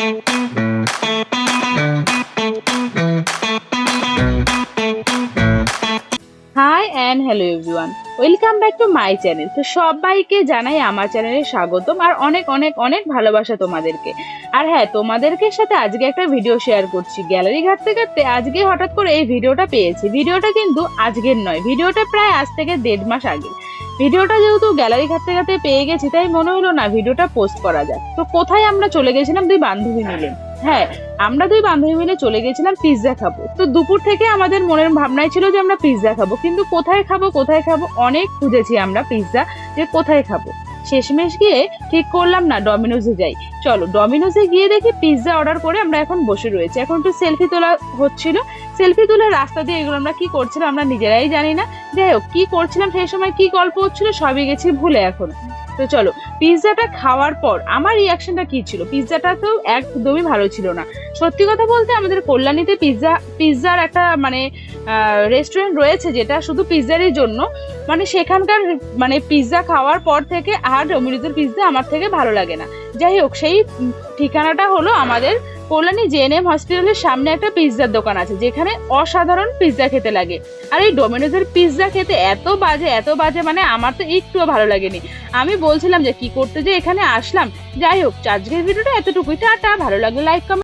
Hi and hello everyone welcome back to my channel তো সবাইকে জানাই আমার চ্যানেলে স্বাগতম আর অনেক অনেক অনেক ভালোবাসা তোমাদেরকে। আর হ্যাঁ তোমাদেরকে সাথে আজকে একটা ভিডিও শেয়ার করছি। গ্যালারি ঘাটতে ঘাটতে আজকে হঠাৎ করে এই ভিডিওটা পেয়েছি। ভিডিওটা কিন্তু আজকের নয়। ভিডিওটা প্রায় আজ থেকে দেড় মাস আগে। ভিডিওটা যেহেতু গ্যালারি ঘাটতে ঘাটতে পেয়ে গেছি, তাই মনে হলো না ভিডিওটা পোস্ট করা যায় তো কোথায় আমরা চলে গেছিলাম? দুই বান্ধবী মিলে। হ্যাঁ আমরা দুই বান্ধবী মিলে চলে গেছিলাম পিৎজা খাব। তো দুপুর থেকে আমাদের মনের ভাবনাই ছিল যে আমরা পিৎজা খাব, কিন্তু কোথায় খাব কোথায় খাব, অনেক খুঁজেছি আমরা পিৎজা যে কোথায় খাব। শেষমেশ গিয়ে ঠিক করলাম না ডমিনোজে যাই। চলো ডমিনোজে গিয়ে দেখি পিৎজা অর্ডার করে আমরা এখন বসে রয়েছি। এখন একটু সেলফি তোলা হচ্ছিল। সেলফি তোলার রাস্তা দিয়ে এগুলো আমরা কি করছিলাম আমরা নিজেরাই জানি না। যাই হোক, কি করছিলাম সেই সময় কি গল্প হচ্ছিল সবই গেছি ভুলে এখন। তো চলো, পিৎজাটা খাওয়ার পর আমার রিয়াকশনটা কি ছিল? পিৎজাটা তো একদমই ভালো ছিল না। সত্যি কথা বলতে আমাদের কল্যাণীতে পিৎজা, পিৎজার একটা মানে রেস্টুরেন্ট রয়েছে যেটা শুধু পিৎজারই জন্য। মানে সেখানকার মানে পিৎজা খাওয়ার পর থেকে আর ডোমিনোজের পিৎজা আমার থেকে ভালো লাগে না। যাই হোক, সেই ঠিকানাটা হলো আমাদের কল্যাণী জেএনএম হসপিটালের সামনে একটা পিৎজার দোকান আছে, যেখানে অসাধারণ পিৎজা খেতে লাগে। আর এই ডোমিনোজের পিৎজা খেতে এত বাজে এত বাজে মানে আমার তো একটুও ভালো লাগেনি। আমি বলছিলাম যে কি করতে যে এখানে আসলাম। যাই হোক, আজকের ভিডিওটা এতটুকুই, টাটা, ভালো লাগলে লাইক কমেন্ট